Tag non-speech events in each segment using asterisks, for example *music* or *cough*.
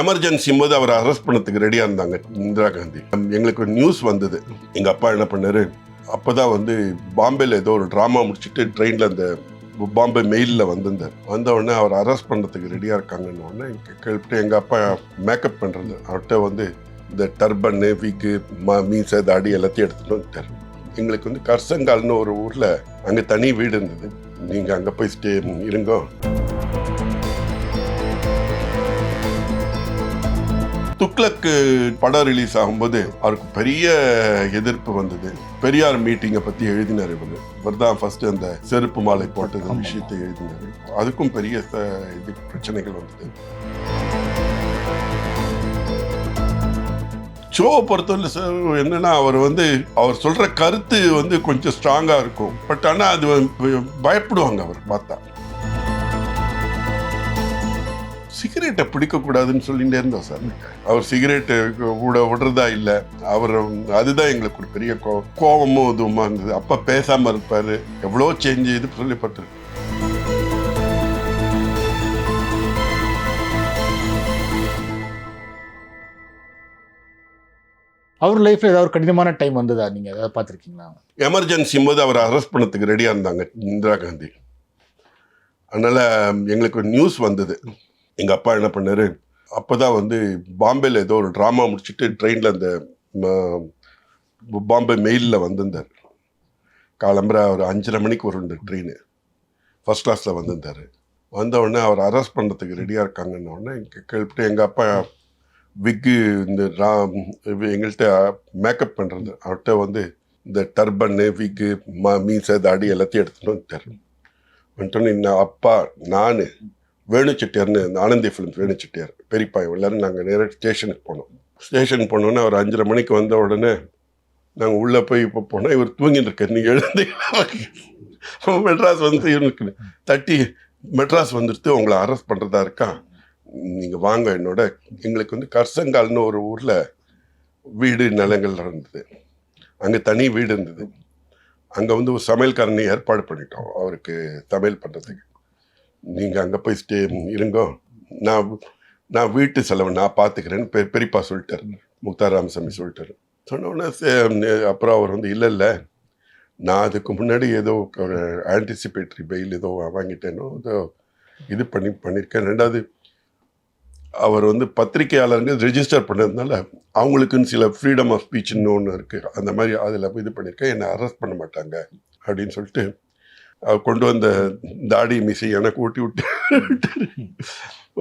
Emergency போது அவரை arrest பண்ணதுக்கு ரெடியாக இருந்தாங்க இந்திரா காந்தி. எங்களுக்கு ஒரு நியூஸ் வந்தது. எங்கள் அப்பா என்ன பண்ணாரு அப்பதான் வந்து பாம்பேல ஏதோ ஒரு ட்ராமா முடிச்சுட்டு ட்ரெயினில் அந்த பாம்பே மெயிலில் வந்திருந்தார் வந்த உடனே அவர் அரெஸ்ட் பண்ணுறதுக்கு ரெடியாக இருக்காங்கன்னு உடனே கேள்விட்டு எங்கள் அப்பா மேக்கப் பண்ணுறது அவர்கிட்ட வந்து இந்த டர்பன்னு விக்கு ம மீசை தாடி எல்லாத்தையும் எடுத்துகிட்டு வந்துட்டார் எங்களுக்கு வந்து கர்சங்கால்னு ஒரு ஊரில் அங்கே தனி வீடு இருந்தது. நீங்கள் அங்கே போய் ஸ்டே இருங்கோ. துக்ளக்கு படம் ரிலீஸ் ஆகும்போது அவருக்கு பெரிய எதிர்ப்பு வந்தது. பெரியார் மீட்டிங்கை பத்தி எழுதினார் இவர். இவர் தான் ஃபர்ஸ்ட் அந்த செருப்பு மாலை போட்டது விஷயத்தை எழுதினார். அதுக்கும் பெரிய இது பிரச்சனைகள் வந்தது. ஷோவை பொறுத்தவரை சார் என்னன்னா அவர் வந்து அவர் சொல்ற கருத்து வந்து கொஞ்சம் ஸ்ட்ராங்கா இருக்கும். பட் ஆனா அது பயப்படுவாங்க அவர் பார்த்தா. சிகரெட்டை பிடிக்கக்கூடாதுன்னு சொல்லிட்டே இருந்தோம் சார். அவர் சிகரெட்டு விட விடுறதா இல்லை. அவர் அதுதான் எங்களுக்கு ஒரு பெரிய கோ கோபமும் இதுவுமா இருந்தது. அப்பா பேசாம இருப்பாரு. எவ்வளோ சேஞ்ச் இது சொல்லப்பட்டிருக்கு. அவர் லைஃப்ல ஏதாவது ஒரு கடினமான டைம் வந்ததா? நீங்க ஏதாவது பார்த்துருக்கீங்களா? எமர்ஜென்சி போது அவர் அரெஸ்ட் பண்ணதுக்கு ரெடியாக இருந்தாங்க இந்திரா காந்தி. அதனால எங்களுக்கு நியூஸ் வந்தது. எங்கள் அப்பா என்ன பண்ணார்? அப்போ தான் வந்து பாம்பேயில் ஏதோ ஒரு ட்ராமா முடிச்சுட்டு ட்ரெயினில் அந்த பாம்பே மெயிலில் வந்திருந்தார். காலம்பர ஒரு அஞ்சரை மணிக்கு வரும் இந்த ட்ரெயின் ஃபஸ்ட் கிளாஸில் வந்திருந்தார். வந்தவுடனே அவர் அரெஸ்ட் பண்ணுறதுக்கு ரெடியாக இருக்காங்கன்ன உடனே கேள்விப்பட்டு எங்கள் அப்பா விக்கு இந்த ரா எங்கள்கிட்ட மேக்கப் பண்ணுறது அவர்கிட்ட வந்து இந்த டர்பன்னு விக்கு ம மீசை தாடி எல்லாத்தையும் எடுத்துகிட்டு வந்துட்டார். வந்துட்டோன்னே நான் அப்பா நான் வேணுச்செட்டியார்னு அந்த ஆனந்தி ஃபிலிம்ஸ் வேணு செட்டியார் பெரியப்பா எல்லாரும் நாங்கள் நேராக ஸ்டேஷனுக்கு போனோம். ஸ்டேஷன் போனோன்னே அவர் அஞ்சரை மணிக்கு வந்த உடனே நாங்கள் உள்ளே போய் இப்போ போனால் இவர் தூங்கிட்டு இருக்கார். நீங்கள் எழுந்து மெட்ராஸ் வந்து இவனுக்கு தட்டி மெட்ராஸ் வந்துட்டு உங்களை அரெஸ்ட் பண்ணுறதா இருக்கான் நீங்கள் வாங்க என்னோட எங்களுக்கு வந்து கர்சங்கால்னு ஒரு ஊரில் வீடு நிலங்கள் இருந்தது அங்கே தனி வீடு இருந்தது. அங்கே வந்து ஒரு சமையல்காரனை ஏற்பாடு பண்ணிட்டோம். அவருக்கு சமையல் பண்ணுறதுக்கு நீங்கள் அங்கே போய் ஸ்டே இருங்கோ. நான் நான் வீட்டு செலவு நான் பார்த்துக்கிறேன்னு பெ பெரியப்பா சொல்லிட்டார். முக்தார் ராமசாமி சொல்லிட்டாரு. சொன்ன உடனே சே- அப்புறம் அவர் வந்து இல்லை இல்லை. நான் அதுக்கு முன்னாடி ஏதோ ஆன்டிசிபேட்டரி பெயில் ஏதோ வாங்கிட்டேனோ ஏதோ இது பண்ணி பண்ணியிருக்கேன் ரெண்டாவது அவர் வந்து பத்திரிகையாளருங்க ரெஜிஸ்டர் பண்ணதுனால அவங்களுக்குன்னு சில ஃப்ரீடம் ஆஃப் ஸ்பீச்னு ஒன்று இருக்குது அந்த மாதிரி அதில் இது பண்ணியிருக்கேன் என்னை அரெஸ்ட் பண்ண மாட்டாங்க. அப்படின்னு சொல்லிட்டு கொண்டு வந்த தாடி மிசை எனக்கு ஊட்டி விட்டு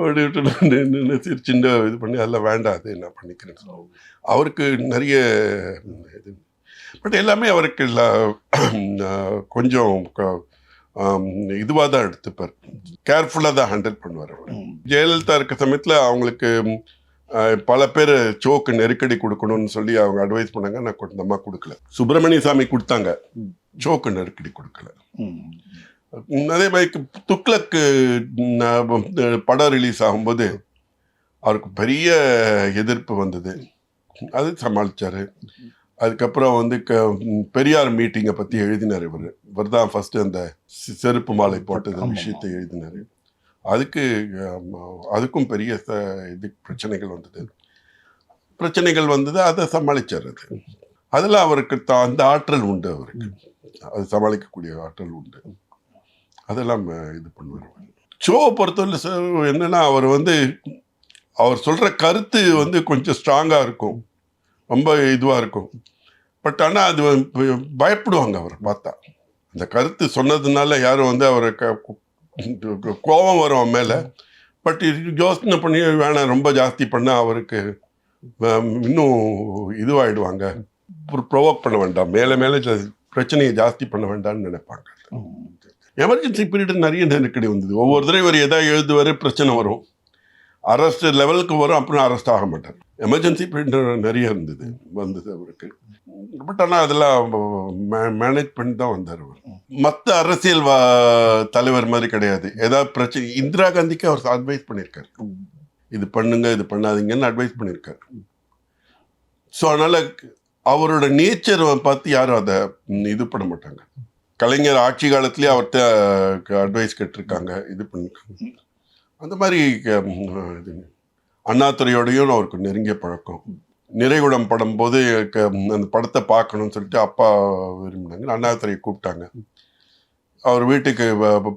ஓடி விட்டு நான் நின்னு சிரிச்சுண்டு இது பண்ணி அதெல்லாம் வேண்டாம் அது நான் பண்ணிக்கிறேன் அவருக்கு நிறைய இது. பட் எல்லாமே அவருக்கு கொஞ்சம் இதுவாக தான் எடுத்துப்பார். கேர்ஃபுல்லாக தான் ஹேண்டில் பண்ணுவார் அவர். ஜெயலலிதா இருக்க சமயத்தில் அவங்களுக்கு பல பேர் சோக்கு நெருக்கடி கொடுக்கணும்னு சொல்லி அவங்க அட்வைஸ் பண்ணாங்க. நான் கொஞ்சமா கொடுக்கல. சுப்பிரமணிய சாமி கொடுத்தாங்க. சோக்கு நெருக்கடி கொடுக்கல. அதே மாதிரி துக்ளக்கு படம் ரிலீஸ் ஆகும்போது அவருக்கு பெரிய எதிர்ப்பு வந்தது. அது சமாளிச்சாரு. அதுக்கப்புறம் வந்து க பெரியார் மீட்டிங்கை பற்றி எழுதினார் இவர். இவர் தான் ஃபஸ்ட்டு அந்த செருப்பு மாலை போட்டது. விஷயத்தை எழுதினார். அதுக்கு அதுக்கும் பெரிய இது பிரச்சனைகள் வந்தது. பிரச்சனைகள் வந்தது அதை சமாளிச்சிடுறது. அதில் அவருக்கு த- அந்த ஆற்றல் உண்டு அவருக்கு. அது சமாளிக்கக்கூடிய ஆற்றல் உண்டு. அதெல்லாம் இது பண்ணுவார் ஷோவை பொறுத்தவரை சார் என்னன்னா அவர் வந்து அவர் சொல்கிற கருத்து வந்து கொஞ்சம் ஸ்ட்ராங்காக இருக்கும். ரொம்ப இதுவாக இருக்கும். பட் ஆனால் அது பயப்படுவாங்க அவர் பார்த்தா. அந்த கருத்து சொன்னதுனால யாரும் வந்து அவரை க- கோபம் வரும் அவன் மேலே. பட் யோசனை பண்ணி வேணாம் ரொம்ப ஜாஸ்தி பண்ணால் அவருக்கு இன்னும் இதுவாயிடுவாங்க. ப்ரொவோக் பண்ண வேண்டாம். மேலே மேலே பிரச்சனையை ஜாஸ்தி பண்ண வேண்டாம்னு நினைப்பாங்க. எமர்ஜென்சி பீரியட் நிறைய நெருக்கடி வந்தது. ஒவ்வொரு தடவை இவர் எதாவது எழுதுவார் பிரச்சனை வரும். அரெஸ்ட் லெவலுக்கு வரும் அப்படின்னு அரெஸ்ட் ஆக மாட்டார். எமர்ஜென்சி பீரியட் நிறைய இருந்தது வந்தது அவருக்கு. பட் ஆனால் அதெல்லாம் மேனேஜ் பண்ணி தான் வந்தார் அவர். மற்ற அரசியல் வா- தலைவர் மாதிரி கிடையாது. ஏதாவது பிரச்சனை இந்திரா காந்திக்கு அவர் அட்வைஸ் பண்ணியிருக்காரு. இது பண்ணுங்க இது பண்ணாதீங்கன்னு அட்வைஸ் பண்ணியிருக்காரு. ஸோ அதனால் அவரோட நேச்சர் பார்த்து யாரும் அதை இது பண்ண மாட்டாங்க. கலைஞர் ஆட்சி காலத்துலேயே அவர்கிட்ட அட்வைஸ் கேட்டிருக்காங்க இது பண்ணிருக்காங்க. அந்த மாதிரி ம், இது அண்ணாதுரையோடையும் அவருக்கு நெருங்கிய பழக்கம். நிறைகுடம் படம் போது க- அந்த படத்தை பார்க்கணும்னு சொல்லிட்டு அப்பா விரும்பினாங்க. அண்ணாத்துறையை கூப்பிட்டாங்க. அவர் வீட்டுக்கு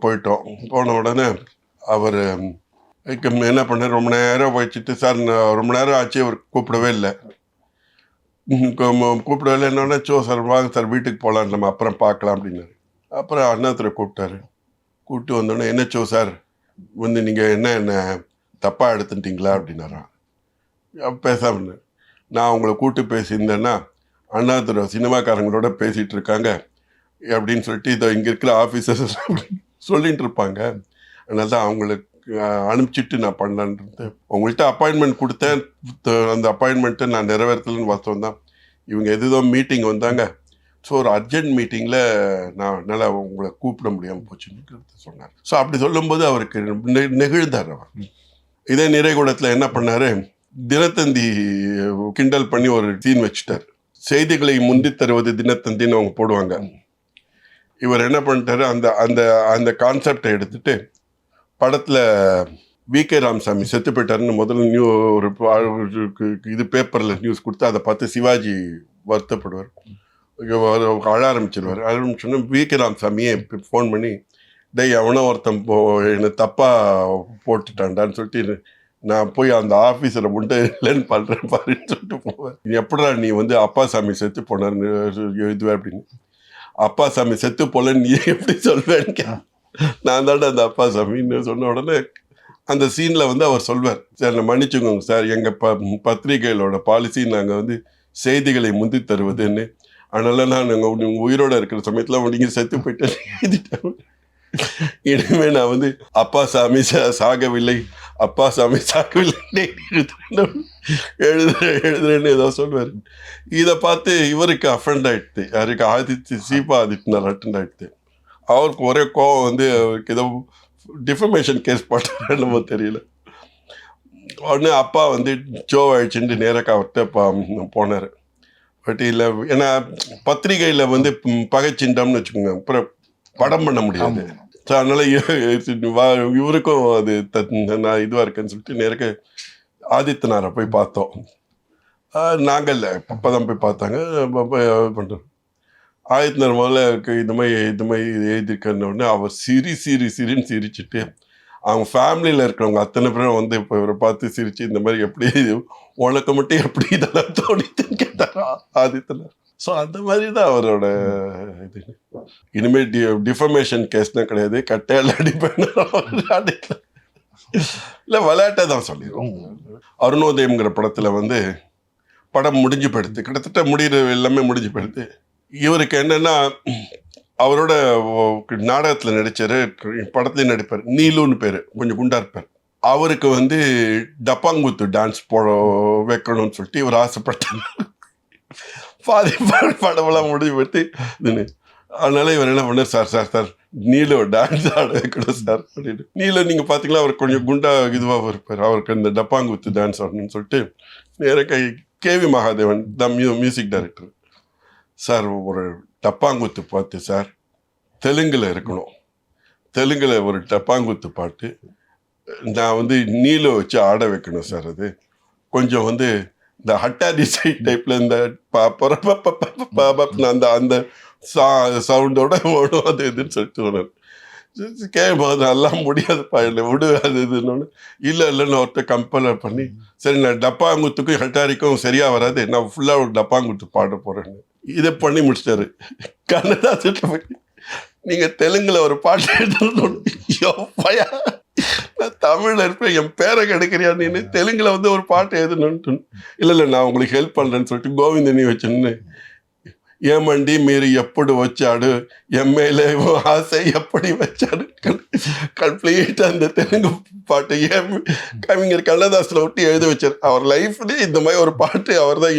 போயிட்டோம். போன உடனே அவர் என்ன பண்ணார்? ரொம்ப நேரம் வச்சுட்டு சார் ரொம்ப நேரம் ஆச்சு அவர் கூப்பிடவே இல்லை. கூப்பிடவே இல்லை என்னன்னா சோ சார் வாங்க சார் வீட்டுக்கு போகலாம் நம்ம அப்புறம் பார்க்கலாம் அப்படின்னாரு. அப்புறம் அண்ணாத்துறை கூப்பிட்டாரு. கூப்பிட்டு வந்தோடனே என்ன சோ சார்? வந்து நீங்கள் என்ன என்ன தப்பாக எடுத்துட்டீங்களா அப்படின்னாரான் பேசாமல் பேசாம நான் அவங்கள கூப்பிட்டு பேசியிருந்தேன்னா அண்ணாதுரை சினிமாக்காரங்களோட பேசிகிட்டு இருக்காங்க அப்படின்னு சொல்லிட்டு இதை இங்கே இருக்கிற ஆஃபீஸர்ஸ் சொல்லிகிட்டு இருப்பாங்க. அதனால தான் அவங்களுக்கு அனுப்பிச்சிட்டு நான் பண்ணலான்றது உங்கள்கிட்ட அப்பாயின்மெண்ட் கொடுத்தேன். த- அந்த அப்பாயின்மெண்ட்டை நான் நிறைவேற்றலன்னு வாஸ்தவம் தான் இவங்க எதுதோ மீட்டிங் வந்தாங்க. ஸோ ஒரு அர்ஜென்ட் மீட்டிங்கில் நான் என்னால் உங்களை கூப்பிட முடியாமல் போச்சுன்னு சொன்னார். ஸோ அப்படி சொல்லும்போது அவருக்கு நெகிழ்ந்தார் அவர். இதே நிறைகுடத்தில் என்ன பண்ணார்? தினத்தந்தி கிண்டல் பண்ணி ஒரு சீன் வச்சுட்டார். செய்திகளை முந்தி தருவது தினத்தந்தின்னு அவங்க போடுவாங்க. இவர் என்ன பண்ணிட்டாரு? அந்த அந்த அந்த கான்செப்டை எடுத்துட்டு படத்தில் வி கே ராமசாமி செத்து போயிட்டாருன்னு முதல்ல நியூ ஒரு இது பேப்பரில் நியூஸ் கொடுத்து அதை பார்த்து சிவாஜி வருத்தப்படுவார். அழ ஆரம்பிச்சிருவார். ஆரம்பிச்சோன்னா வி கே ராமசாமியே ஃபோன் பண்ணி டேய் அவனோ ஒருத்தன் போ என்னை தப்பாக போட்டுட்டான்டான்னு சொல்லிட்டு நான் போய் அந்த ஆஃபீஸரை முட்டை இல்லைன்னு பண்ணுறேன் பாருன்னு சொல்லிட்டு போவேன் எப்படா நீ வந்து அப்பா சாமி செத்து போனார்னு எழுதுவேன் அப்படின்னு. அப்பா சாமி செத்து போலன்னு நீ எப்படி சொல்வேன்னு கே நான் தாண்டா அந்த அப்பா சாமின்னு சொன்ன உடனே அந்த சீனில் வந்து அவர் சொல்வார் சார் என்னை மன்னிச்சுக்கோங்க சார். எங்கள் ப பத்திரிகைகளோட பாலிசி நாங்கள் வந்து செய்திகளை முந்தி தருவதுன்னு அதனால நான் உங்கள் உயிரோட இருக்கிற சமயத்தில் நீங்கள் செத்து போயிட்டு எழுதிட்டேன். இனிமே நான் வந்து அப்பா சாமி சாகவில்லை. அப்பா சாமி சாகவில்லை. எழுதுறேன். எழுதுறேன்னு ஏதோ சொல்லுவார் இதை பார்த்து இவருக்கு அஃபண்ட் ஆகிடுது யாருக்கு? ஆதித்ய சீபா ஆதித்யநாத் அட்டெண்ட் ஆகிடுது அவருக்கு ஒரே கோவம் வந்து அவருக்கு ஏதோ டிஃபமேஷன் கேஸ் பண்ணுறாரு என்னமோ தெரியல. உடனே அப்பா வந்து ஜோ ஆயிடுச்சுட்டு நேராக அவர்கிட்ட போனார். இல்லை ஏன்னா பத்திரிகையில் வந்து பகைச்சிண்டம்னு வச்சுக்கோங்க. அப்புறம் படம் பண்ண முடியாது. ஸோ அதனால இவருக்கும் அது நான் இதுவாக இருக்கேன்னு சொல்லிட்டு நேரக்க ஆதித்யநாரை போய் பார்த்தோம். நாங்கள் இல்லை அப்பா தான் போய் பார்த்தாங்க. பண்ணுறோம் ஆதித்யநாத் முதல்ல இந்த மாதிரி இந்த மாதிரி எழுதியிருக்கேன்னு அவர் சிரி சிரி சிரின்னு சிரிச்சிட்டு அவங்க ஃபேமிலியில் இருக்கிறவங்க அத்தனை பேரும் வந்து இப்போ இவரை பார்த்து சிரிச்சு இந்த மாதிரி எப்படி உனக்கு மட்டும் எப்படி இதெல்லாம் தோணித்துன்னு கேட்டாரா? ஆதித்தனர். ஸோ அந்த மாதிரி தான் அவரோட இது. இனிமேல் டி டிஃபமேஷன் கேஸ்லாம் கிடையாது. கட்டையால் அடிப்பேன் இல்லை விளையாட்டை தான் சொல்லிடுவோம் அருணோதயம்ங்கிற படத்தில் வந்து படம் முடிஞ்சு போயிடுது. கிட்டத்தட்ட முடிகிற எல்லாமே முடிஞ்சு போயிடுது. இவருக்கு என்னென்னா அவரோட நாடகத்தில் நடித்தார் படத்துலையும் நடிப்பார் நீலுன்னு பேர் கொஞ்சம் குண்டா இருப்பார். அவருக்கு வந்து டப்பாங்குத்து டான்ஸ் போட வைக்கணும்னு சொல்லிட்டு இவர் ஆசைப்பட்டார். பாதி படமெல்லாம் முடிஞ்சு போயிட்டு அதனால இவர் என்ன பண்ணார்? சார் சார் சார் நீலோ டான்ஸ் ஆட வைக்கணும் சார் அப்படின்னு நீலோ நீங்கள் பார்த்தீங்களா அவர் கொஞ்சம் குண்டா இதுவாக இருப்பார். அவருக்கு இந்த டப்பாங்குத்து டான்ஸ் ஆடணும்னு சொல்லிட்டு நேராக கை கேவி மகாதேவன் த மியூ மியூசிக் டைரக்டர் சார் ஒரு டப்பாங்குத்து பாட்டு சார். தெலுங்கில் இருக்கணும். தெலுங்கில் ஒரு டப்பாங்குத்து பாட்டு. நான் வந்து நீல வச்சு ஆட வைக்கணும் சார் அது. கொஞ்சம் வந்து இந்த ஹட்டாரி சைட் டைப்பில் இந்த ப- அந்த அந்த சா சவுண்டோட ஓடும் அது இதுன்னு சொல்லிட்டு சொன்னார் கேட்கும் அதெல்லாம் முடியாதுப்பா இல்லை விடு அது இதுன்னு. இல்லை இல்லைன்னு ஒருத்தர் கம்பல் பண்ணி சரி நான் டப்பாங்குத்துக்கும் ஹட்டாரிக்கும் சரியாக வராது. நான் ஃபுல்லாக ஒரு டப்பாங்குத்து பாட போகிறேன்னு இதை பண்ணி முடிச்சிட்டாரு கன்னடா செட்டில் பண்ணி நீங்க தெலுங்குல ஒரு பாட்டு எழுதணும் ஐயோ பயா நான் தமிழ்ல இருப்பேன் என் பேரை கிடைக்கிறியா நீனு தெலுங்குல வந்து ஒரு பாட்டு எழுதணும்னு இல்லை இல்லை நான் உங்களுக்கு ஹெல்ப் பண்றேன்னு சொல்லிட்டு கோவிந்தனி வச்சுன்னு ஏமண்டி మీరు ఎప్పుడు వచ్చాడు ఎమ్మెల్యే ఆశ ఎప్పటి వచ్చాడు కంప్లీట్ அந்த தெலுங்கு பாட்டு ஏன் கவிஞர் கண்ணதாசில் விட்டு எழுதி வச்சார் அவர் லைஃப்லேயே இந்த மாதிரி ஒரு பாட்டு அவர் தான்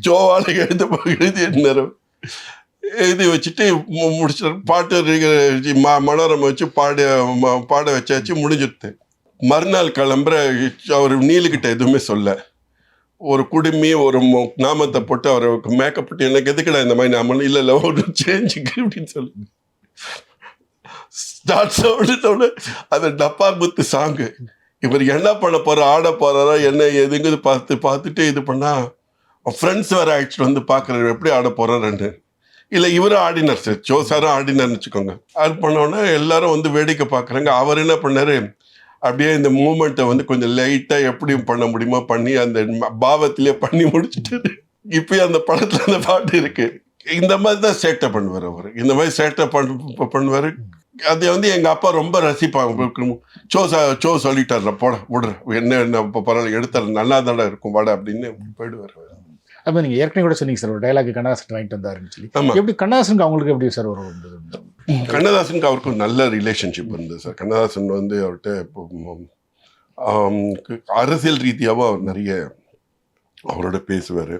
ஜோவால எழுத எழுதி இருந்தார் எழுதி வச்சுட்டு மு- பாட்டு மா ம- வச்சு பாட பாட வச்சாச்சு முடிஞ்சிருத்து மறுநாள் கிளம்புற அவர் நீலுக்கிட்ட எதுவுமே சொல்ல. ஒரு குடுமி ஒரு நாமத்தை போட்டு அவருக்கு மேக்கப் போட்டு எனக்கு எதுக்குடா இந்த மாதிரி நாம இல்லை இல்லை ஒரு சேஞ்சுக்கு அப்படின்னு சொல்லி. ஸ்டார்ட் சவுண்டோட அது டப்பா குத்து சாங்கு இவர் என்ன பண்ண போற ஆட போறாரா என்ன எதுங்கிறது பார்த்து பார்த்துட்டு இது பண்ணால் ஃப்ரெண்ட்ஸ் வேறு அழைச்சிட்டு வந்து பார்க்குறாரு எப்படி ஆட போறாருன்னு இல்லை இவரும் ஆடினார் சார் ஜோ சாரும் ஆடினார்னு வச்சுக்கோங்க. அது பண்ணோன்னே எல்லாரும் வந்து வேடிக்கை பார்க்குறாங்க. அவர் என்ன பண்ணார்? அப்படியே இந்த மூமெண்ட்டை வந்து கொஞ்சம் லைட்டாக எப்படியும் பண்ண முடியுமோ பண்ணி அந்த பாவத்திலேயே பாவத்திலே பண்ணி முடிச்சுட்டு இப்போயும் அந்த படத்தில் அந்த பாட்டு இருக்குது இந்த மாதிரி தான் சேட்டை பண்ணுவார் அவர். இந்த மாதிரி சேட்டை பண்ண பண்ணுவார். அதை வந்து எங்கள் அப்பா ரொம்ப ரசிப்பாங்க. சோ சோ சொல்லிட்டார் போட விடுற. என்ன என்ன இப்போ பரவாயில்ல எடுத்தார் நல்லா தானே இருக்கும் வாட அப்படின்னு போயிடுவார். அப்போ நீங்கள் ஏற்கனவே கூட சொன்னீங்க சார் ஒரு டைலாக் கண்ணதாசன் வாங்கிட்டு வந்தாருன்னு சொல்லி. எப்படி கண்ணதாசனுக்கு அவங்களுக்கு எப்படி சார் ஒரு கண்ணதாசனுக்கு அவருக்கும் நல்ல ரிலேஷன்ஷிப் இருந்தது சார். கண்ணதாசன் வந்து அவர்கிட்ட இப்போ அரசியல் ரீதியாகவும் அவர் நிறைய அவரோட பேசுவார்.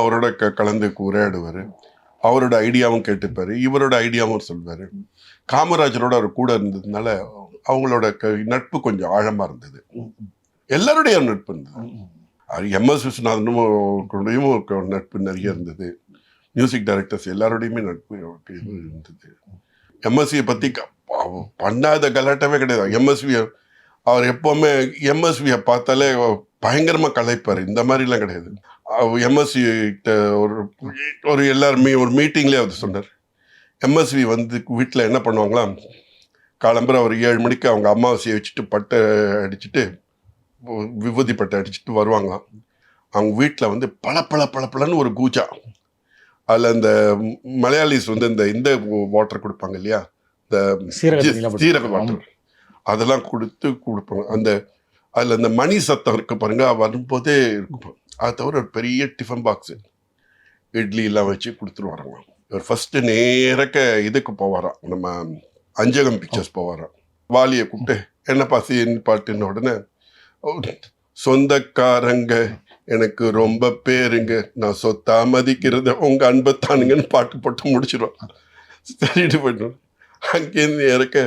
அவரோட க கலந்து உரையாடுவார். அவரோட ஐடியாவும் கேட்டுப்பார். இவரோட ஐடியாவும் சொல்வார். காமராஜரோட அவர் கூட இருந்ததுனால அவங்களோட க நட்பு கொஞ்சம் ஆழமாக இருந்தது. எல்லாருடைய நட்பு இருந்தது. எம்எஸ் விஸ்வநாதனும் கூடயும் நட்பு நிறைய இருந்தது. மியூசிக் டைரக்டர்ஸ் எல்லாரோடையுமே நட்பு இருந்தது. எம்எஸ்வியை பற்றி பண்ணாத கலாட்டமே கிடையாது. எம்எஸ்வி அவர் எப்போவுமே எம்எஸ்வியை பார்த்தாலே பயங்கரமாக கலைப்பார். இந்த மாதிரிலாம் கிடையாது. எம்எஸ்வி ஒரு ஒரு எல்லாருமே ஒரு மீட்டிங்லேயே அவர் சொன்னார். எம்எஸ்வி வந்து வீட்டில் என்ன பண்ணுவாங்களாம்? காலம்பர ஒரு ஏழு மணிக்கு அவங்க அமாவாசையை வச்சுட்டு பட்டை அடிச்சுட்டு விபூதி பட்டை அடிச்சுட்டு வருவாங்களாம். அவங்க வீட்டில் வந்து பல பல பல பலன்னு ஒரு கூச்சா. அதில் இந்த மலையாளிஸ் வந்து இந்த இந்த வாட்டர் கொடுப்பாங்க இல்லையா? இந்த சீரக வாட்டர் அதெல்லாம் கொடுத்து கொடுப்பாங்க. அந்த அதில் அந்த மணி சத்தம் இருக்கு பாருங்க வரும்போதே இருக்கும் அது தவிர ஒரு பெரிய டிஃபன் பாக்ஸு இட்லி எல்லாம் வச்சு கொடுத்துருவாருங்க இவர் ஃபர்ஸ்ட் நேரக்க இதுக்கு போவாராம். நம்ம அஞ்சகம் பிக்சர்ஸ் போவாராம். வாலியை கூப்பிட்டு என்னப்பா சீன் பாட்டுன்னு உடனே "ஓ, சொந்தக்காரங்க எனக்கு ரொம்ப பேருங்க. நான் சொத்தா மதிக்கிறது உங்க அன்பத்தானுங்கன்னு பாட்டு போட்டு முடிச்சிருவான். சரிட்டு போயிடும் அங்கேருந்து இறக்க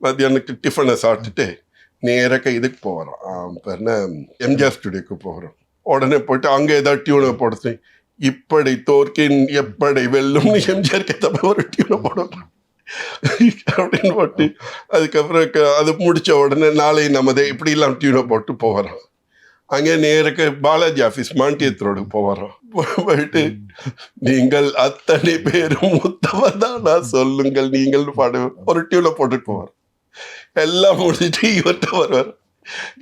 மத்தியானக்கு டிஃபனை சாப்பிட்டுட்டு நேரக்க இதுக்கு போகிறோம் பேர்னா எம்ஜிஆர் ஸ்டுடியோக்கு போகிறோம் உடனே போயிட்டு அங்கே ஏதாவது டியூனை போடுறது இப்படி தோற்கின் எப்படி வெல்லும்னு எம்ஜிஆருக்கு ஏற்ற ஒரு டியூனை போடுவோம் அப்படின்னு போட்டு அதுக்கப்புறம் அது முடிச்ச உடனே நாளை நமதே இப்படிலாம் டியூனை போட்டு போகிறோம். அங்கே நேருக்கு பாலாஜி ஆஃபீஸ் மாண்டியத் ரோடுக்கு போகிறோம். போயிட்டு நீங்கள் அத்தனை பேரும் உத்தமர் தான்? நான் சொல்லுங்கள் நீங்கள் பாடு. ஒரு டியூனை போட்டுட்டு போவார் எல்லாம் முடிச்சுட்டு இவர்கிட்ட வருவார்.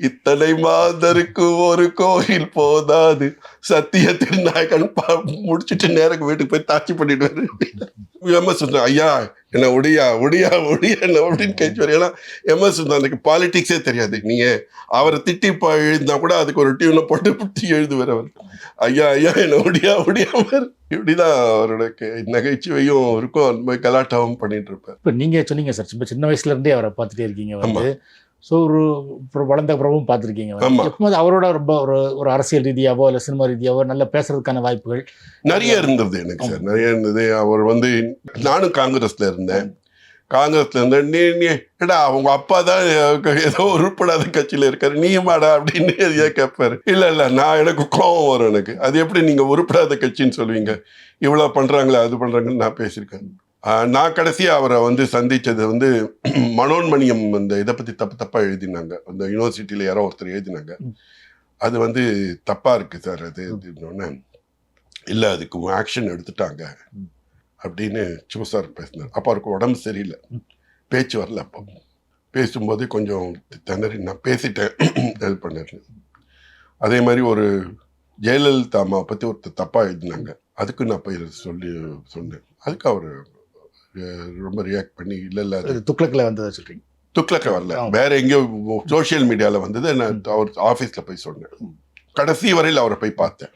இத்தனை மாதருக்கு ஒரு கோயில் போதாது. சத்தியத்தின் நாயகன் முடிச்சுட்டு நேரம் வீட்டுக்கு போய் தாட்சி பண்ணிடுவாரு. எம்எஸ் ஐயா என்ன ஒடியா ஒடியா ஒடியா என்ன அப்படின்னு கேட்சுவார் ஏன்னா எம்எஸ் சுந்தரனுக்கு பாலிடிக்ஸே தெரியாது. நீங்க அவரை திட்டி ப- எழுதினா கூட அதுக்கு ஒரு டியூனை போட்டு பிடிச்சி எழுதுவார் அவர். ஐயா ஐயா என்ன ஒடியா ஒடியாம இப்படிதான் அவரோட நகைச்சுவையும் இருக்கும் அந்த மாதிரி கலாட்டாவும் பண்ணிட்டு இருப்பார். இப்போ நீங்கள் சொன்னீங்க சார். இப்போ சின்ன வயசுல இருந்தே அவரை பார்த்துட்டே இருக்கீங்க வந்து. ஸோ ஒரு வளர்ந்த பிறவும் பார்த்துருக்கீங்க. எப்போது அவரோட ரொம்ப ஒரு ஒரு அரசியல் ரீதியாவோ இல்லை சினிமா ரீதியாவோ நல்ல பேசுறதுக்கான வாய்ப்புகள். நிறைய இருந்தது எனக்கு சார். நிறைய இருந்தது. அவர் வந்து நானும் காங்கிரஸ்ல இருந்தேன். காங்கிரஸ்ல இருந்தேன். நீ நீ ஏடா அவங்க அப்பா தான் ஏதோ உருப்படாத கட்சியில இருக்காரு. நீ மாடா அப்படின்னு எதையா கேட்பாரு இல்ல இல்ல நான் எனக்கு கோபம் வரும் எனக்கு. அது எப்படி நீங்க உருப்படாத கட்சின்னு சொல்லுவீங்க இவ்வளவு பண்றாங்களே அது பண்றாங்கன்னு நான் பேசியிருக்கேன். நான் கடைசியா அவரை வந்து சந்திச்சது வந்து *clears throat* மனோன்மணியம் அந்த இதை பத்தி தப்பு தப்பா எழுதினாங்க. அந்த யூனிவர்சிட்டியில யாரோ ஒருத்தர் எழுதினாங்க. அது வந்து தப்பா இருக்கு சார். அது அப்படின்னோடனே இல்லை அதுக்கு ஆக்ஷன் எடுத்துட்டாங்க. அப்படின்னு சிவசார் பேசினார். அப்போ அவருக்கு உடம்பு சரியில்லை. பேச்சு வரல அப்போ. பேசும்போது கொஞ்சம் திணறி நான் பேசிட்டேன். *clears throat* இது பண்ணாரு. அதே மாதிரி ஒரு ஜெயலலிதா அம்மாவை பற்றி ஒருத்தர் தப்பாக எழுதினாங்க. அதுக்கு நான் போய் சொல்லி சொன்னேன். அதுக்கு அவர் ரொம்ப ரியாக்ட் பண்ணி இல்லை இல்லை அது துக்ளக்கில் வந்ததை சொல்றீங்க? துக்ளக்க வரல. வேற எங்கேயோ சோஷியல் மீடியால வந்தது. நான் அவர் ஆபீஸ்ல போய் சொன்னேன். கடைசி வரையில் அவரை போய் பார்த்தேன்.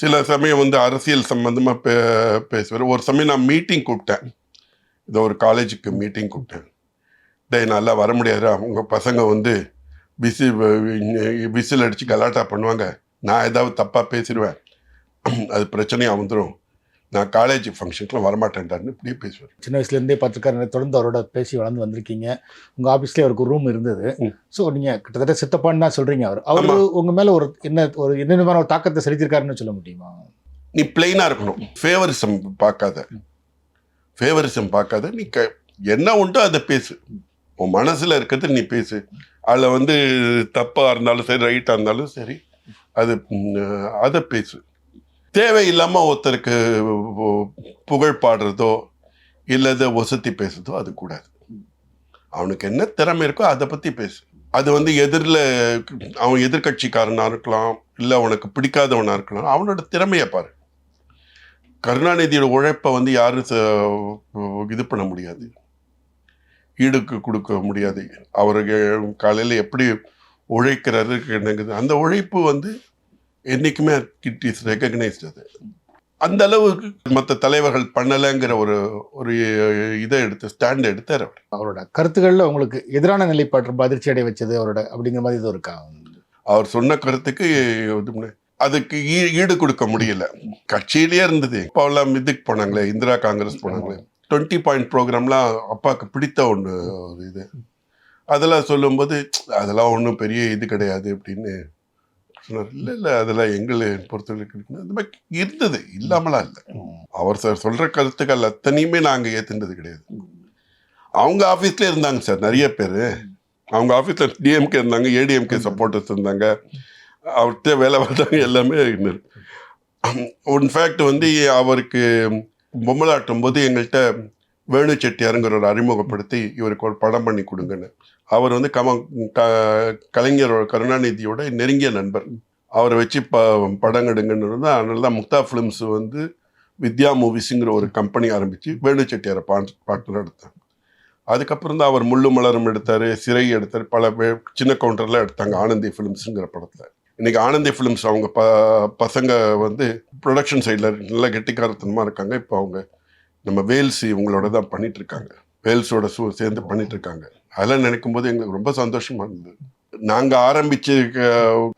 சில சமயம் வந்து அரசியல் சம்பந்தமா பே பேசுவார். ஒரு சமயம் நான் மீட்டிங் கூப்பிட்டேன். இது ஒரு காலேஜுக்கு மீட்டிங் கூப்பிட்டேன். டேய் நல்லா வர முடியாதுடா. உங்க பசங்க வந்து விசி விசில் அடிச்சு கலாட்டா பண்ணுவாங்க. நான் ஏதாவது தப்பா பேசிடுவேன். அது பிரச்சனையா வந்துடும் நான் காலேஜ் ஃபங்க்ஷனுக்குலாம் வரமாட்டேன்டான்னு இப்படியே பேசுவார். சின்ன வயசுல இருந்தே பார்த்துருக்காரு தொடர்ந்து அவரோட பேசி வளர்ந்து வந்திருக்கீங்க. உங்க ஆபீஸ்லயே அவருக்கு ஒரு ரூம் இருந்தது. ஸோ நீங்க கிட்டத்தட்ட சித்தப்பான்னு தான் சொல்றீங்க அவர். அவர் ஆமா. உங்க மேல ஒரு என்ன ஒரு என்ன விதமான ஒரு தாக்கத்தை செலுத்திருக்காருன்னு சொல்ல முடியுமா? நீ பிளெயினாக இருக்கணும். ஃபேவரிசம் பார்க்காத. ஃபேவரிசம் பார்க்காத. நீ க என்ன உண்டோ அதை பேசு. உன் மனசில் இருக்கிறது நீ பேசு. அதில் வந்து தப்பாக இருந்தாலும் சரி ரைட்டாக இருந்தாலும் சரி அது அதை பேசு. தேவையில்லாமல் ஒருத்தருக்கு புகழ் பாடுறதோ இல்லது வசதி பேசுறதோ அது கூடாது. அவனுக்கு என்ன திறமை இருக்கோ அதை பற்றி பேசு. அது வந்து எதிரில் அவன் எதிர்க்கட்சிக்காரனாக இருக்கலாம் இல்லை அவனுக்கு பிடிக்காதவனாக இருக்கலாம் அவனோட திறமையை பாரு. கருணாநிதியோட உழைப்பை வந்து யாரும் ச- இது பண்ண முடியாது. ஈடுக்கு கொடுக்க முடியாது. அவருக்கு காலையில் எப்படி உழைக்கிறாரு அந்த உழைப்பு வந்து என்றைக்குமே இட் இஸ் ரெகக்னைஸ்ட் அது. அந்த அளவுக்கு மற்ற தலைவர்கள் பண்ணலைங்கிற ஒரு ஒரு இதை எடுத்து ஸ்டாண்ட் எடுத்தார் அவர். அவரோட கருத்துக்கள்ல உங்களுக்கு எதிரான நிலைப்பாடு ரொம்ப அதிர்ச்சி அடைய வச்சது அவரோட அப்படிங்கிற மாதிரி இது இருக்கா? அவர் சொன்ன கருத்துக்கு அதுக்கு ஈ- ஈடு கொடுக்க முடியல. கட்சியிலேயே இருந்தது. இப்போல்லாம் இதுக்கு போனாங்களே இந்திரா காங்கிரஸ் போனாங்களே. டுவெண்ட்டி பாயிண்ட் ப்ரோக்ராம்லாம் அப்பாவுக்கு பிடித்த ஒன்று இது. அதெல்லாம் சொல்லும்போது அதெல்லாம் ஒன்றும் பெரிய இது கிடையாது அப்படின்னு சொன்னார் இல்லை இல்லை அதெல்லாம் எங்களை பொறுத்தவரைக்கும் அது மாதிரி இருந்தது இல்லாமலாம் இல்லை. அவர் சார் சொல்கிற கருத்துக்கள் அத்தனையுமே நாங்கள் ஏற்றுனது கிடையாது. அவங்க ஆஃபீஸ்லேயே இருந்தாங்க சார் நிறைய பேர். அவங்க ஆஃபீஸில் டிஎம்கே இருந்தாங்க ஏடிஎம்கே சப்போர்ட்டர்ஸ் இருந்தாங்க. அவர்கிட்ட வேலை பார்த்தாங்க எல்லாமே இருந்தார் இன்ஃபேக்ட் வந்து அவருக்கு பொம்மலாட்டும் போது எங்கள்கிட்ட வேணு செட்டியாருங்கிற ஒரு அறிமுகப்படுத்தி இவருக்கு ஒரு படம் பண்ணி கொடுங்கன்னு. அவர் வந்து கம க கலைஞரோட கருணாநிதியோட நெருங்கிய நண்பர். அவரை வச்சு ப படம் எடுங்கன்னு இருந்தால் அதனால தான் முக்தா ஃபிலிம்ஸ் வந்து வித்யா மூவிஸுங்கிற ஒரு கம்பெனி ஆரம்பித்து வேணு செட்டியாரை பாட் பார்ட்னர் எடுத்தாங்க அதுக்கப்புறம் தான் அவர் முள்ளு மலரும் எடுத்தார் சிறை எடுத்தார் பல பே சின்ன கவுண்டர்லாம் எடுத்தாங்க ஆனந்தி ஃபிலிம்ஸுங்கிற படத்தில். இன்றைக்கி ஆனந்தி ஃபிலிம்ஸ் அவங்க ப பசங்க வந்து ப்ரொடக்ஷன் சைடில் நல்லா கெட்டிக்காரத்தனமாக இருக்காங்க. இப்போ அவங்க நம்ம வேல்ஸ் இவங்களோட தான் பண்ணிகிட்ருக்காங்க இருக்காங்க. வேல்ஸோட சூ சேர்ந்து பண்ணிகிட்ருக்காங்க அதெல்லாம் நினைக்கும் போது எங்களுக்கு ரொம்ப சந்தோஷமா இருந்தது. நாங்கள் ஆரம்பிச்சு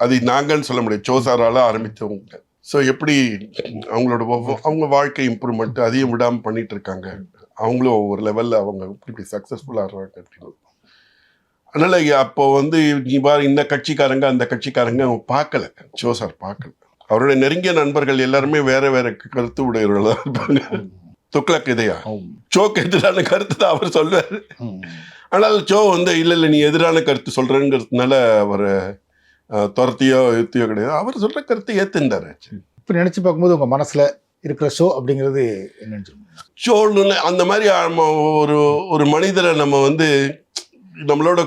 அது நாங்கன்னு சொல்ல முடியாது சோசாரால ஆரம்பித்தவங்க. ஸோ எப்படி அவங்களோட அவங்க வாழ்க்கை இம்ப்ரூவ்மெண்ட் அதையும் விடாமல் பண்ணிட்டு இருக்காங்க. அவங்களும் ஒவ்வொரு லெவலில் அவங்க இப்படி சக்ஸஸ்ஃபுல்லாக ஆடுறாங்க அப்படின்னு. அதனால அப்போ வந்து நீ பாரு இந்த கட்சிக்காரங்க அந்த கட்சிக்காரங்க அவங்க பார்க்கல. ஷோ சார் பார்க்கல. அவருடைய நெருங்கிய நண்பர்கள் எல்லாருமே வேற வேற கருத்து உடையவர்களாக இருப்பாங்க. துக்ளக் இதையா? சோக்கு எதிரான கருத்து தான் அவர் சொல்வார் ஆனால் சோ வந்து இல்லை இல்லை நீ எதிரான கருத்து சொல்றேங்கிறதுனால அவரை துரத்தியோ எத்தியோ கிடையாது. அவர் சொல்ற கருத்தை ஏத்துண்டாரு இப்போ நினைச்சு பார்க்கும்போது உங்க மனசுல இருக்கிற ஷோ அப்படிங்கிறது என்னன்னு சோழ்னு அந்த மாதிரி ஒரு ஒரு மனிதரை நம்ம வந்து நம்மளோட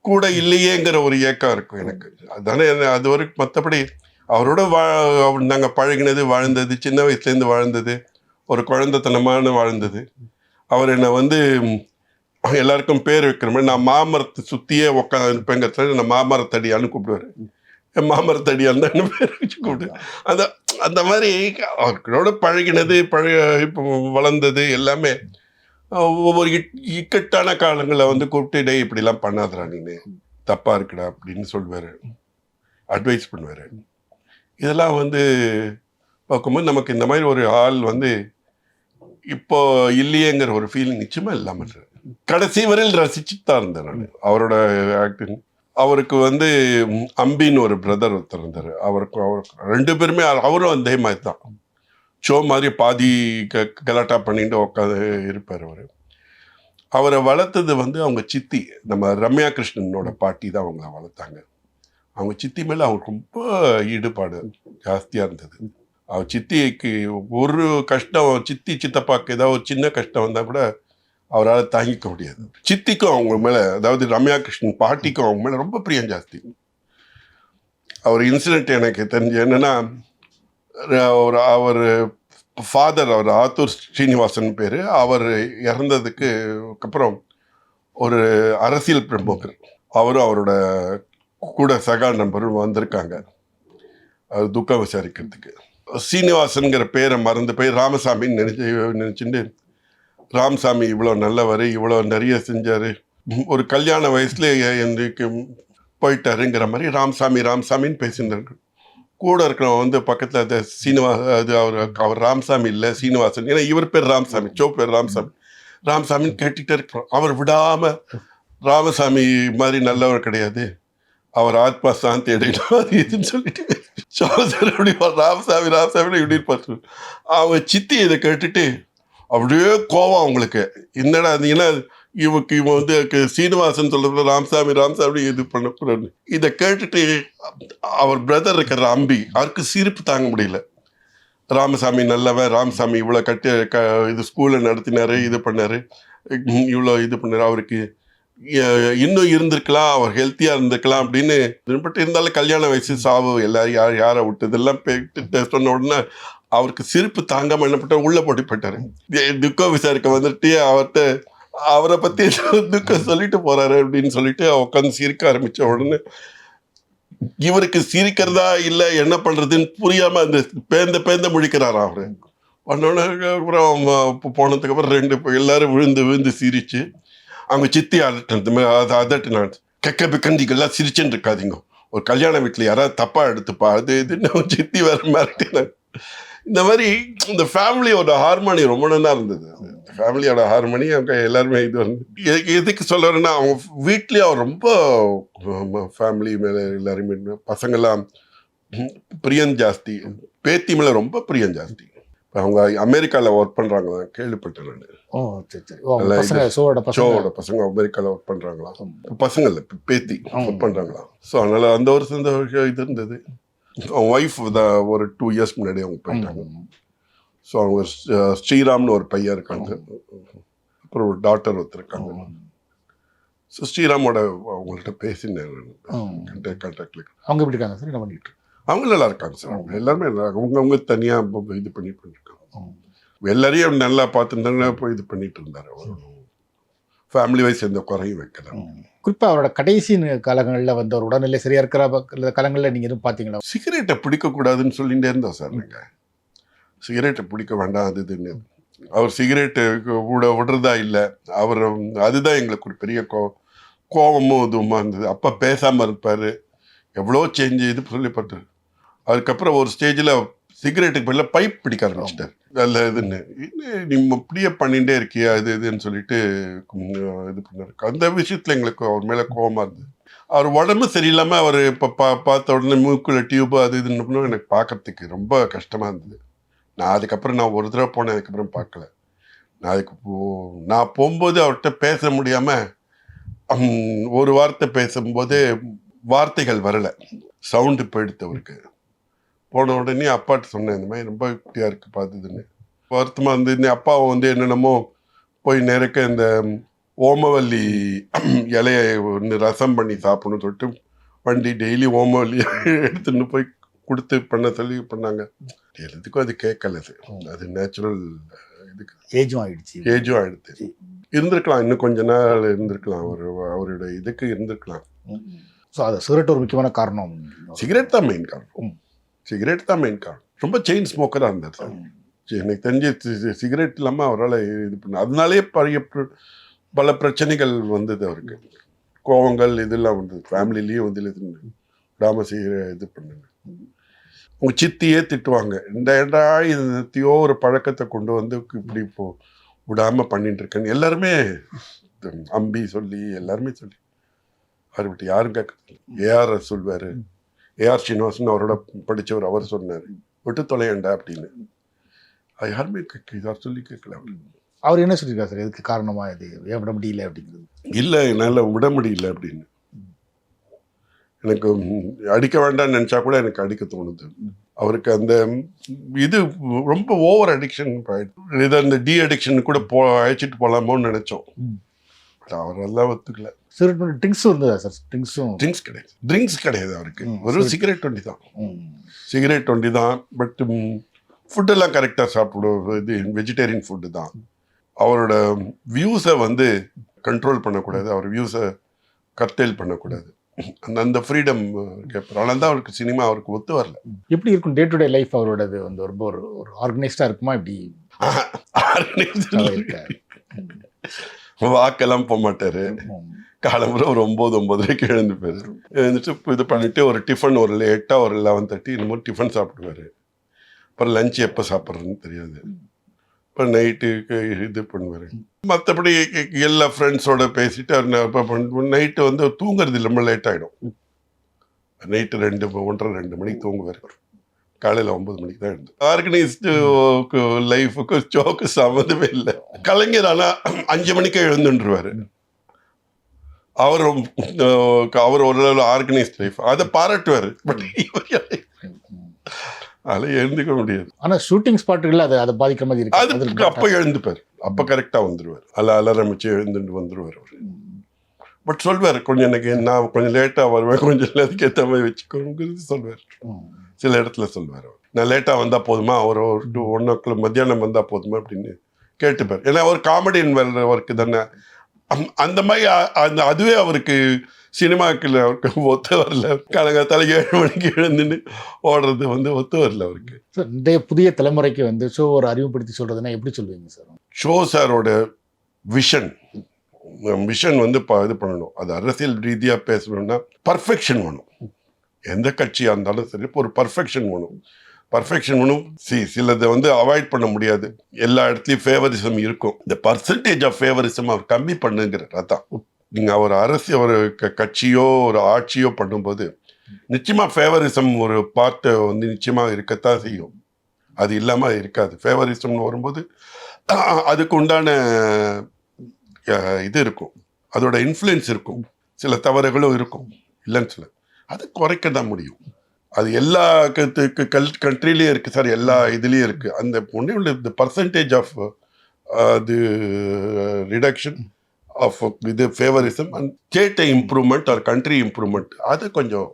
கூட இல்லையேங்கிற ஒரு ஏக்கம் இருக்கும் எனக்கு. அதானே என்ன- அது வரைக்கும் மற்றபடி அவரோட வா நாங்கள் பழகினது வாழ்ந்தது சின்ன வயசுலேருந்து வாழ்ந்தது ஒரு குழந்தைத்தனமான வாழ்ந்தது. அவர் என்னை வந்து எல்லாருக்கும் பேர் வைக்கிற மாதிரி நான் மாமரத்தை சுற்றியே உட்காந்துருப்பேங்கிறதுல நான் மாமரத்தடியான்னு கூப்பிடுவார். என் மாமரத்தடியான்னு தான் பேர் வச்சு கூப்பிடுவேன் அந்த அந்த மாதிரி அவர்களோட பழகினது பழைய இப்போ வளர்ந்தது எல்லாமே ஒவ்வொரு இக்கட்டான காலங்களில் வந்து கூப்பிட்டு டே இப்படிலாம் பண்ணாதடா நீனு. தப்பாக இருக்குடா அப்படின்னு சொல்லுவார். அட்வைஸ் பண்ணுவார். இதெல்லாம் வந்து பார்க்கும்போது நமக்கு இந்த மாதிரி ஒரு ஆள் வந்து இப்போ இல்லையேங்கிற ஒரு ஃபீலிங் நிச்சயமாக இல்லாமல் இருக்கு. கடைசி வரையில் ரசிச்சுட்டு தான் இருந்தேன் நான். அவரோட ஆக்டிங் அவருக்கு வந்து அம்பின்னு ஒரு பிரதர் ஒருத்தர் இருந்தார். அவருக்கு அவர் ரெண்டு பேருமே அவரும் அதே மாதிரி தான். ஷோ மாதிரி பாதி க கலாட்டா பண்ணிட்டு உட்காந்து இருப்பார் அவர். அவரை வளர்த்தது வந்து அவங்க சித்தி. நம்ம ரம்யா கிருஷ்ணனோட பாட்டி தான் அவங்க வளர்த்தாங்க. அவங்க சித்தி மேலே அவங்களுக்கு ரொம்ப ஈடுபாடு ஜாஸ்தியாக இருந்தது. அவர் சித்திக்கு ஒரு கஷ்டம் சித்தி சித்தப்பாக்கு ஏதாவது ஒரு சின்ன கஷ்டம் வந்தால் கூட அவரால் தாங்கிக்க முடியாது. சித்திக்கும் அவங்க மேலே அதாவது ரம்யா கிருஷ்ணன் பாட்டிக்கும் அவங்க மேலே ரொம்ப பிரியம் ஜாஸ்தி. அவர் இன்சிடென்ட் எனக்கு தெரிஞ்சு என்னன்னா ஒரு அவர் ஃபாதர் அவர் ஆத்தூர் ஸ்ரீனிவாசன் பேர் அவர் இறந்ததுக்கு அப்புறம் ஒரு அரசியல் பிரமுகர் அவரும் அவரோட கூட சகா நண்பரும் வந்திருக்காங்க. அவர் துக்கம் விசாரிக்கிறதுக்கு. சீனிவாசனுங்கிற பேரை மறந்து போய் ராமசாமின்னு நினைச்சு நினச்சிட்டு ராமசாமி இவ்வளோ நல்லவர் இவ்வளோ நிறைய செஞ்சார். ஒரு கல்யாண வயசுல எனக்கு போயிட்டாருங்கிற மாதிரி ராமசாமி ராமசாமின்னு பேசியிருந்தார்கள். கூட இருக்கிறவன் வந்து பக்கத்தில் அது சீனிவா அது அவர் அவர் ராமசாமி இல்லை சீனிவாசன். ஏன்னா இவர் பேர் ராமசாமி சோ பேர் ராமசாமி. ராமசாமின்னு கேட்டுக்கிட்டே இருக்கிறோம். அவர் விடாமல் ராமசாமி மாதிரி நல்லவர் கிடையாது. அவர் ஆத்மா சாந்தி அடையணும் அது இதுன்னு சொல்லிட்டு சோதர் அப்படி ராமசாமி ராமசாமி இப்படி இருப்பார். அவங்க சித்தி இதை கேட்டுட்டு அப்படியே கோவம் அவங்களுக்கு. என்னடா இருந்தீங்கன்னா இவக்கு இவன் வந்து சீனிவாசன் சொல்றதுல ராமசாமி ராமசாமி இது பண்ண இதை கேட்டுட்டு அவர் பிரதர் இருக்கிற அம்பி அவருக்கு சிரிப்பு தாங்க முடியல. ராமசாமி நல்லவன் ராமசாமி இவ்வளோ கட்டி க இது ஸ்கூலை நடத்தினாரு இது பண்ணார். இவ்வளோ இது பண்ணார் அவருக்கு இன்னும் இருந்திருக்கலாம் அவர் ஹெல்த்தியாக இருந்திருக்கலாம் அப்படின்னு. பட் இருந்தாலும் கல்யாண வயசு சாவு எல்லாரும் யார் யாரை விட்டு இதெல்லாம் பேட்டு சொன்ன உடனே அவருக்கு சிரிப்பு தாங்காம என்ன பண்ண உள்ள போட்டிப்பட்டாரு துக்கோ துக்கம் விசாரிக்க வந்துட்டு அவர்கிட்ட அவரை பத்தி துக்கம் சொல்லிட்டு போறாரு அப்படின்னு சொல்லிட்டு உட்காந்து சிரிக்க ஆரம்பிச்ச உடனே இவருக்கு சிரிக்கிறதா இல்ல என்ன பண்றதுன்னு புரியாம அந்த பேந்த பேந்த முழிக்கிறாரா அவரு. பண்ணோடனே அப்புறம் போனதுக்கு அப்புறம் ரெண்டு எல்லாரும் விழுந்து விழுந்து சிரிச்சு அவங்க சித்தி அதட்டு அதை அதட்டினான் கெக்க பிக்கண்டிகள்லாம் சிரிச்சுன்னு இருக்காதீங்க. ஒரு கல்யாண வீட்டில் யாராவது தப்பா எடுத்துப்பா அது இதுன்னு சித்தி வேற மிரட்டினாங்க. இந்த மாதிரி இந்த ஃபேமிலியோட ஹார்மோனி ரொம்ப நல்லா இருந்தது. ஃபேமிலியோட ஹார்மோனி அவங்க எல்லாருமே இது வந்து எதுக்கு சொல்ல வரேன்னா அவங்க வீட்லேயே ரொம்ப ஃபேமிலி மேலே எல்லாருமே பசங்கெல்லாம் ம், பிரியம் ஜாஸ்தி. பேத்தி மேலே ரொம்ப பிரியம் ஜாஸ்தி. அவங்க அமெரிக்காவில் ஒர்க் பண்ணுறாங்க கேள்விப்பட்டேன் நான். ஷோவோட பசங்க அமெரிக்காவில் ஒர்க் பண்ணுறாங்களா பசங்க இல்லை பேத்தி. ஒர்க் பண்ணுறாங்களா ஸோ அதனால அந்த இந்த விஷயம் இது இருந்தது. அவங்க ஒய்ஃப் ஒரு டூ இயர்ஸ் முன்னாடி அவங்க போயிட்டாங்க. ஸோ அவங்க ஸ்ரீ- ஸ்ரீராம்னு ஒரு பையன் இருக்காங்க அப்புறம் ஒரு டாக்டர் ஒருத்தர் இருக்காங்க. ஸோ ஸ்ரீராமோட அவங்கள்ட்ட பேசினேன். கான்டாக்ட்ல அவங்க எப்படி இருக்காங்க சார்? என்ன பண்ணிட்டு அவங்க நல்லா இருக்காங்க சார். அவங்க எல்லாருமே நல்லா. அவங்க அவங்க தனியாக இது பண்ணி பண்ணிருக்காங்க. எல்லாரையும் நல்லா பார்த்துருந்தாங்க போய் இது பண்ணிட்டு இருந்தார் அவர். ஃபேமிலி வைஸ் எந்த குறையும் வைக்கல குறிப்பா அவரோட கடைசி காலங்களில் வந்து அவர் உடல்நிலை சரியா இருக்கிற காலங்கள்ல நீங்க எதுவும் பாத்தீங்களா? சிகரெட்டை பிடிக்கக்கூடாதுன்னு சொல்லிகிட்டே இருந்தோம் சார் நாங்கள் சிகரெட்டை பிடிக்க வேண்டாம் அது இதுன்னு. அவர் சிகரெட்டு விட விடுறதா இல்லை. அவர் அதுதான் எங்களுக்கு ஒரு பெரிய கோ கோபமும் இதுவுமா இருந்தது. அப்பா பேசாமல் இருப்பார். எவ்வளோ சேஞ்ச் இது சொல்லிப்பட்டு அதுக்கப்புறம் ஒரு ஸ்டேஜில் சிகரெட்டுக்கு பதிலாக பைப் பிடிக்க ஆரம்பிச்சிட்டார். நல்ல இதுன்னு நீ இப்படியே பண்ணிகிட்டே இருக்கியா? இது இதுன்னு சொல்லிட்டு இது பண்ணாரு. அந்த விஷயத்தில் எங்களுக்கு அவர் மேலே கோபமாக இருந்தது. அவர் உடம்பு சரியில்லாமல் அவர் இப்போ பா பார்த்த உடனே மூக்குள்ள டியூப் அது இதுன்னு எனக்கு பார்க்கறதுக்கு ரொம்ப கஷ்டமாக இருந்தது. நான் அதுக்கப்புறம் நான் ஒரு தடவை போனேன் அதுக்கப்புறம் பார்க்கல. நான் அதுக்கு போ நான் போகும்போது அவர்கிட்ட பேச முடியாமல் ஒரு வார்த்தை பேசும்போது வார்த்தைகள் வரலை. சவுண்டு போயிடுத்து அவருக்கு. போன உடனே அப்பாட்ட சொன்னேன் இந்த மாதிரி ரொம்ப இப்படியா இருக்கு பார்த்ததுன்னு வருத்தமாக இருந்து இந்த அப்பாவை வந்து என்னென்னமோ போய் நெருக்க இந்த ஓமவல்லி இலையை ஒன்று ரசம் பண்ணி சாப்பிடணும்னு சொல்லிட்டு வண்டி டெய்லி ஓமவல்லி எடுத்துன்னு போய் கொடுத்து பண்ண சொல்லி பண்ணாங்க. எல்லாத்துக்கும் அது கேட்கல அது அது நேச்சுரல் இதுக்கு. ஏஜும் ஆயிடுச்சு. ஏஜும் ஆயிடுது இருந்திருக்கலாம் இன்னும் கொஞ்ச நாள் இருந்திருக்கலாம் அவர் அவருடைய இதுக்கு இருந்திருக்கலாம். ஸோ அது சிகரெட் ஒரு முக்கியமான காரணம். சிகரெட் தான் மெயின் காரணம். சிகரெட் தான் மெயின் காரணம். ரொம்ப செயின் ஸ்மோக்கராக இருந்தார் சார் எனக்கு தெரிஞ்சு சிகரெட் இல்லாமல் அவரால் இது பண்ண அதனாலேயே பழைய பல பிரச்சனைகள் வந்தது அவருக்கு. கோவங்கள் இதெல்லாம் வந்தது. ஃபேமிலிலேயும் வந்து இது விடாமல் செய்கிற இது பண்ணுங்க. உங்க சித்தியே திட்டுவாங்க. இந்த ஏடா இதுத்தையோ ஒரு பழக்கத்தை கொண்டு வந்து இப்படி இப்போ விடாமல் பண்ணிட்டு இருக்கேன்னு. எல்லாருமே இது அம்பி சொல்லி எல்லாருமே சொல்லி. அவர் விட்டு யாரும் கேட்கறது ஏஆர் சொல்வார். ஏஆர் ஸ்ரீனிவாசன் அவரோட படிச்சவர் அவர் சொன்னார் விட்டு தொலையண்டா அப்படின்னு. அது யாருமே கேட்க இதாக சொல்லி கேட்கல அவரு. அவர் என்ன சொல்லியிருக்காரு சார்? இதுக்கு காரணமா இது? ஏன் விட முடியல அப்படிங்கிறது? இல்லை என்னால் விட முடியல அப்படின்னு. எனக்கு அடிக்க வேண்டாம்னு நினச்சா கூட எனக்கு அடிக்க தோணுது. அவருக்கு அந்த இது ரொம்ப ஓவர் அடிக்ஷன். இதை அந்த டி அடிக்ஷன் கூட போ அழைச்சிட்டு போகலாமோன்னு நினச்சோம். ம். அவர் எல்லாம் ஒத்துக்கல. சிகரெட் ட்ரிங்க்ஸும் இருந்ததா சார் ட்ரிங்க்ஸும் ட்ரிங்க்ஸ் கிடையாது. ட்ரிங்க்ஸ் கிடையாது அவருக்கு. வெறும். சிகரெட் ஒண்டி தான் சிகரெட் ஒண்டி தான் பட் ஃபுட்டெல்லாம் கரெக்டாக சாப்பிடும் இது வெஜிடேரியன் ஃபுட்டு தான். அவரோட வியூஸை வந்து கண்ட்ரோல் பண்ணக்கூடாது. அவர் வியூஸை கர்டேல் பண்ணக்கூடாது. அந்த அந்த ஃப்ரீடம் கேட்பார் ஆனால் தான் அவருக்கு சினிமா அவருக்கு ஒத்து வரல. எப்படி இருக்கும் டே டு டே லைஃப் அவரோடது? வந்து ரொம்ப ஒரு ஒரு ஆர்கனைஸ்டாக இருக்குமா? இப்படி? *laughs* வாக்கெல்லாம் போக மாட்டாரு. காலம்புற ஒரு ஒம்பது ஒம்பதுரைக்கு எழுந்துப்பார் எழுந்துட்டு இது பண்ணிவிட்டு ஒரு டிஃபன் ஒரு லேட்டாக ஒரு லெவன் தேர்ட்டி என்னமோ டிஃபன் சாப்பிடுவாரு. அப்புறம் லஞ்ச் எப்போ சாப்பிட்றதுன்னு தெரியாது. அப்புறம் நைட்டுக்கு இது பண்ணுவார். மற்றபடி எல்லா ஃப்ரெண்ட்ஸோட பேசிட்டு அவர் நைட்டு வந்து தூங்குறது ரொம்ப லேட் ஆகிடும் நைட்டு ரெண்டு ஒன்றரை ரெண்டு மணிக்கு தூங்குவார். காலையில் ஒம்பது மணிக்கு தான் எழுந்து. ஆர்கனைஸ்டு லைஃபுக்கு ஜோக்கு சம்மந்தமே இல்லை. கலைஞர் ஆனால் அஞ்சு மணிக்கே எழுந்துருவாரு அவர் அவர் ஒரு ஆர்கனைஸ்ட் லைஃப் அதை பாராட்டுவார். பட் அதில் எழுந்துக்க முடியாது. ஆனா ஷூட்டிங் ஸ்பாட்டுகள்ல அது அதை பாதிக்கிற மாதிரி இருக்கு. அது அப்போ எழுந்துப்பார். அப்போ கரெக்டாக வந்துடுவார் அதில் அலாரம் வச்சு எழுந்துட்டு வந்துடுவார் அவர். பட் சொல்வார் கொஞ்சம் எனக்கு நான் கொஞ்சம் லேட்டாக வருவேன் கொஞ்சம் அதுக்கு ஏற்ற மாதிரி வச்சுக்கோங்கிறது சொல்வார். சில இடத்துல சொல்வார் அவர். நான் லேட்டாக வந்தால் போதுமா? அவர் ஒரு டூ ஒன் ஓ கிளாக் மத்தியானம் வந்தால் போதுமா? அப்படின்னு கேட்டுப்பார். ஏன்னா அவர் காமெடியன் வேற ஒர்க்கு தானே. அந்த மாதிரி அந்த அதுவே அவருக்கு சினிமாக்கில் அவருக்கு ஒத்து வரல. காலங்காத்தால ஏழு மணிக்கு எழுந்துன்னு ஓடுறது வந்து ஒத்து வரல அவருக்கு. சார் இன்றைய புதிய தலைமுறைக்கு வந்து ஷோ ஒரு அறிமுகப்படுத்தி சொல்றதுன்னா எப்படி சொல்லுவீங்க சார்? ஷோ சாரோட விஷன் விஷன் வந்து ப இது பண்ணணும். அது அரசியல் ரீதியாக பேசணும்னா பர்ஃபெக்ஷன் வேணும். எந்த கட்சியாக இருந்தாலும் சரி ஒரு பர்ஃபெக்ஷன் வேணும். பர்ஃபெக்ஷன் வேணும். சி சிலதை வந்து அவாய்ட் பண்ண முடியாது. எல்லா இடத்துலையும் ஃபேவரிசம் இருக்கும். இந்த பர்சன்டேஜ் ஆஃப் ஃபேவரிசம் அவர் கம்மி பண்ணுங்கிறார். அதான். நீங்கள் ஒரு அரசு ஒரு க- கட்சியோ ஒரு ஆட்சியோ பண்ணும்போது நிச்சயமாக ஃபேவரிசம் ஒரு பார்ட்டை வந்து நிச்சயமாக இருக்கத்தான் செய்யும். அது இல்லாமல் இருக்காது. ஃபேவரிசம்னு வரும்போது *clears throat* அதுக்கு உண்டான இது இருக்கும். அதோட இன்ஃப்ளூயன்ஸ் இருக்கும். சில தவறுகளும் இருக்கும். இல்லைன்னு சொல்ல. அது குறைக்க தான் முடியும். அது எல்லா க- கல் கண்ட்ரிலையும் இருக்குது சார் எல்லா இதுலேயும் இருக்குது அந்த ஒன்றே உள்ள இந்த பர்சன்டேஜ் ஆஃப் அது ரிடக்ஷன் ஆஃப் இது favouritism and state improvement or country improvement அது கொஞ்சம்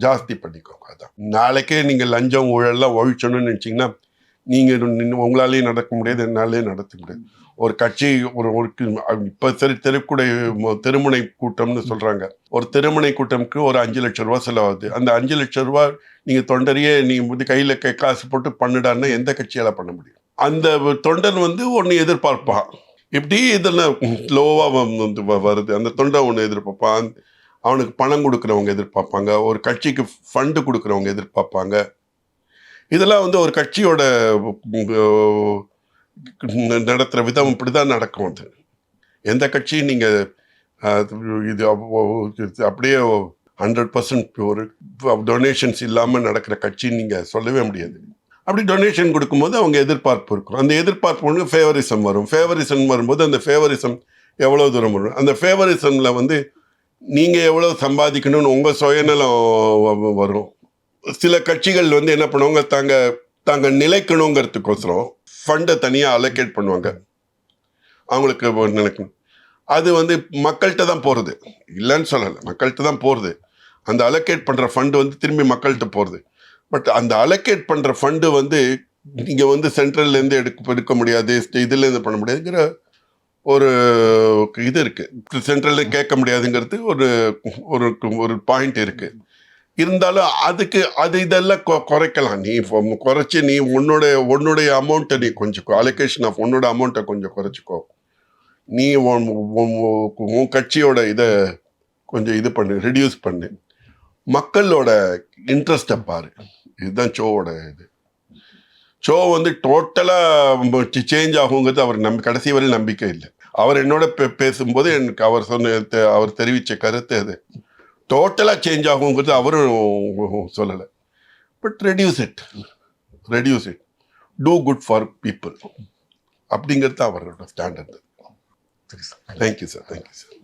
ஜாஸ்தி பண்ணிக்கோங்க அதான். நாளைக்கே நீங்கள் லஞ்சம் ஊழல்லாம் ஒழிச்சணும்னு நினச்சிங்கன்னா நீங்கள் உங்களாலேயும் நடக்க முடியாது என்னாலேயும் நடத்த முடியாது. ஒரு கட்சி ஒரு ஒரு இப்போ சரி தெருக்குடை திருமுனை கூட்டம்னு சொல்கிறாங்க ஒரு திருமுனை கூட்டம்க்கு ஒரு அஞ்சு லட்ச ரூபா செலவாகுது. அந்த அஞ்சு லட்ச ரூபா நீங்கள் தொண்டரையே நீங்கள் வந்து கையில் கை காசு போட்டு பண்ணுடான்னா எந்த கட்சியால் பண்ண முடியும்? அந்த தொண்டன் வந்து ஒன்று எதிர்பார்ப்பான் இப்படி இதெல்லாம் ஸ்லோவாக வந்து வ- வருது. அந்த தொண்டை ஒன்று எதிர்பார்ப்பான் அவனுக்கு பணம் கொடுக்குறவங்க எதிர்பார்ப்பாங்க. ஒரு கட்சிக்கு ஃபண்டு கொடுக்குறவங்க எதிர்பார்ப்பாங்க. இதெல்லாம் வந்து ஒரு கட்சியோட நடத்துகிற விதம் இப்படி தான் நடக்கும் அது. எந்த கட்சியும் நீங்கள் இது அப்படியே ஹண்ட்ரட் பர்சன்ட் ஒரு டொனேஷன்ஸ் இல்லாமல் நடக்கிற கட்சின்னு நீங்கள் சொல்லவே முடியாது. அப்படி டொனேஷன் கொடுக்கும்போது அவங்க எதிர்பார்ப்பு இருக்கும். அந்த எதிர்பார்ப்பு ஒன்று ஃபேவரிசம் வரும். ஃபேவரிசம் வரும்போது அந்த ஃபேவரிசம் எவ்வளோ தூரம் வரும்? அந்த ஃபேவரிசமில் வந்து நீங்கள் எவ்வளோ சம்பாதிக்கணும்னு உங்கள் சுயநலம் வரும். சில கட்சிகள் வந்து என்ன பண்ணுவாங்க? தாங்க தாங்க நிலைக்கணுங்கிறதுக்கோசரம் ஃபண்டை தனியாக அலோகேட் பண்ணுவாங்க. அவங்களுக்கு நினைக்கணும் அது வந்து மக்கள்கிட்ட தான் போகிறது இல்லைன்னு சொல்லலை. மக்கள்கிட்ட தான் போகிறது அந்த அலோகேட் பண்ணுற ஃபண்டு வந்து திரும்பி மக்கள்கிட்ட போகிறது பட் அந்த அலோகேட் பண்ணுற ஃபண்டு வந்து நீங்கள் வந்து சென்ட்ரல்லேருந்து எடுக்க எடுக்க முடியாது. இதுலேருந்து பண்ண முடியாதுங்கிற ஒரு இது இருக்குது சென்ட்ரலில் கேட்க முடியாதுங்கிறது ஒரு ஒரு ஒரு பாயிண்ட் இருக்குது இருந்தாலும் அதுக்கு அது இதெல்லாம் கொ- குறைக்கலாம். நீ குறைச்சி நீ உன்னோட உன்னுடைய அமௌண்ட்டை நீ கொஞ்சம் அலோகேஷன் ஆஃப் உன்னோட அமௌண்ட்டை கொஞ்சம் குறைச்சிக்கோ. நீ உன் கட்சியோட இதை கொஞ்சம் இது பண்ணு ரெடியூஸ் பண்ணு. மக்களோட இன்ட்ரெஸ்ட்டை பாரு. இதுதான் ஷோவோட இது. ஷோ வந்து டோட்டலாக சேஞ்ச் ஆகுங்கிறது அவர் நம்பி கடைசி வரையில் நம்பிக்கை இல்லை. அவர் என்னோட பே பேசும்போது எனக்கு அவர் சொன்ன தெ- அவர் தெரிவித்த கருத்து அது. டோட்டலாக சேஞ்ச் ஆகுங்கிறது அவரும் சொல்லலை. But reduce it reduce it to good for people அப்படிங்கிறது அவரோட standard thank you sir thank you sir